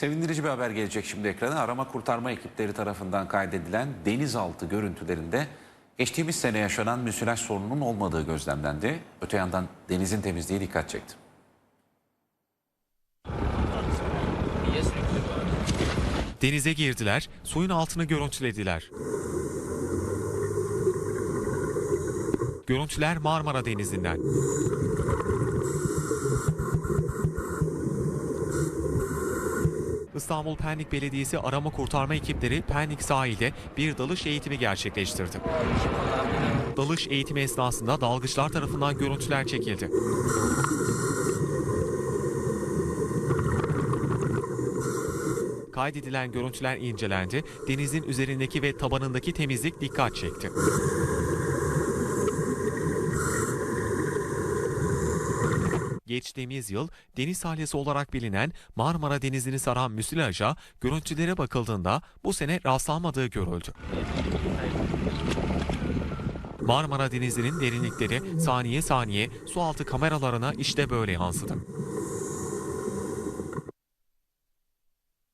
Sevindirici bir haber gelecek şimdi ekrana. Arama kurtarma ekipleri tarafından kaydedilen denizaltı görüntülerinde geçtiğimiz sene yaşanan müsilaj sorununun olmadığı gözlemlendi. Öte yandan denizin temizliği dikkat çekti. Denize girdiler, suyun altını görüntülediler. Görüntüler Marmara Denizi'nden. İstanbul Pendik Belediyesi arama kurtarma ekipleri Pendik sahilde bir dalış eğitimi gerçekleştirdi. Dalış eğitimi esnasında dalgıçlar tarafından görüntüler çekildi. Kaydedilen görüntüler incelendi, denizin üzerindeki ve tabanındaki temizlik dikkat çekti. Geçtiğimiz yıl deniz salyası olarak bilinen Marmara Denizi'ni saran müsilaja görüntülere bakıldığında bu sene rastlanmadığı görüldü. Marmara Denizi'nin derinlikleri saniye saniye su altı kameralarına işte böyle yansıdı.